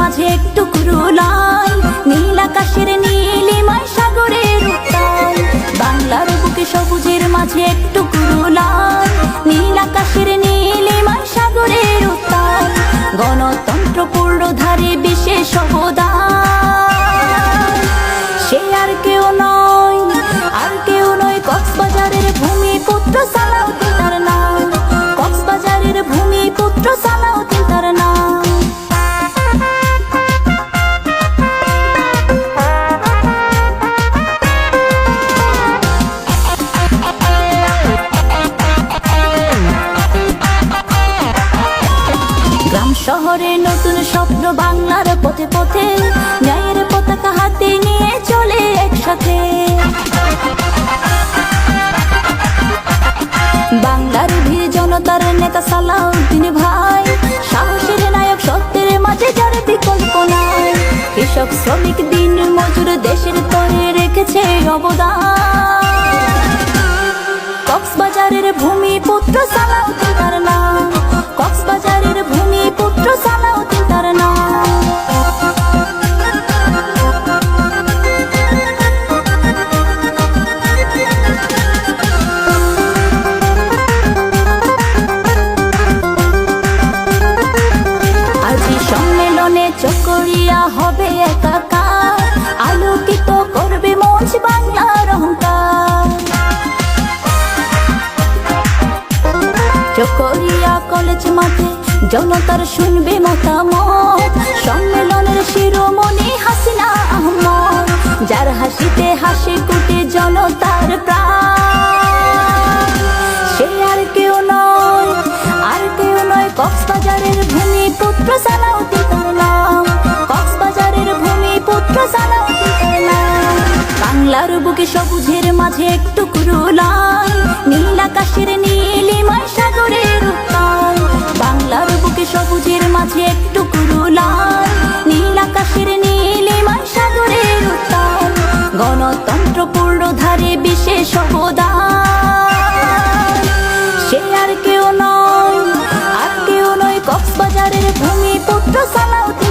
মাঝে একটু কুরুলাই নীল আকাশের নীলিমায় সাগরের উত্তাল। বাংলার বুকে সবুজের মাঝে একটু কুরুলাই নীল আকাশের নীলিমায় সাগরের উত্তাল। গণতন্ত্র পূর্ণ ধারে বিশেষ অবদান। শহরে নতুন স্বপ্ন বাংলার পথে পথে, ন্যায়ের পতাকা হাতে নিয়ে চলে একসাথে। বাংলার ভীর জনতার নেতা সালাউদ্দিন ভাই, সাহসের নায়ক সত্যের মাঝে যার বিকল্প নাই কৃষক, শ্রমিক দিন মজুর দেশের তরে রেখেছে অবদান। কক্সবাজারের ভূমি পুত্র সালাউদ্দিন হবে একাকার। আলোকিত করবে মঞ্চ বাংলার অহংকার। চকরিয়া কলেজ মাঠে জনতার শুনবে মতামত। সম্মেলনের শিরোমণি হাসিনা আহমদ, যার হাসিতে হাসি কুটে জনতার প্রাণ। সে আর কেউ নয়, আর কেউ নয়, কক্সবাজারের ভূমি পুত্র সালাউদ্দিন। থাকে সবুজের মাঝে একটু লাল নীল আকাশের নীলিমায় সাগরের উত্তাল, বাংলার বুকে সবুজের মাঝে একটু লাল নীল আকাশের নীলিমায় সাগরের উত্তাল, গণতন্ত্র পূর্ণ ধারে বিশেষ অবদান। সে আর কেউ নয়, আর কেউ নয়, কক্সবাজারের ভূমিপুত্র সালাউদ্দিন